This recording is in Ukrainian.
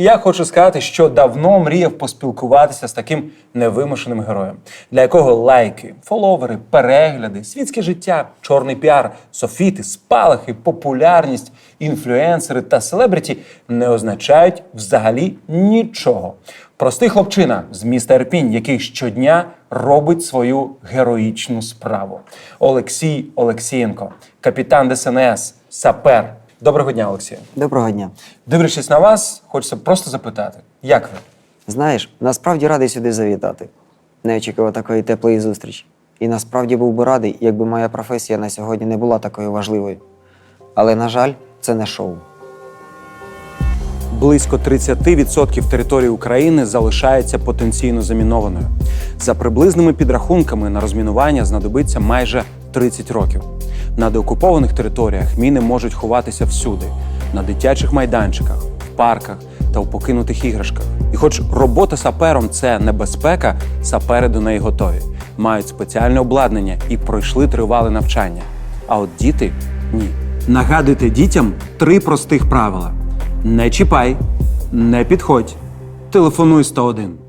І я хочу сказати, що давно мріяв поспілкуватися з таким невимушеним героєм, для якого лайки, фоловери, перегляди, світське життя, чорний піар, софіти, спалахи, популярність, інфлюенсери та селебриті не означають взагалі нічого. Простий хлопчина з міста Ірпінь, який щодня робить свою героїчну справу. Олексій Олексієнко, капітан ДСНС, сапер. Доброго дня, Олексію. Доброго дня. Дивлячись на вас, хочеться просто запитати, як ви? Знаєш, насправді радий сюди завітати. Не очікував такої теплої зустрічі. І насправді був би радий, якби моя професія на сьогодні не була такою важливою. Але, на жаль, це не шоу. Близько 30% території України залишається потенційно замінованою. За приблизними підрахунками на розмінування знадобиться майже 30 років. На деокупованих територіях міни можуть ховатися всюди: на дитячих майданчиках, в парках та у покинутих іграшках. І хоч робота сапером це небезпека, сапери до неї готові, мають спеціальне обладнання і пройшли тривале навчання. А от діти ні. Нагадуйте дітям три простих правила: не чіпай, не підходь, телефонуй 101.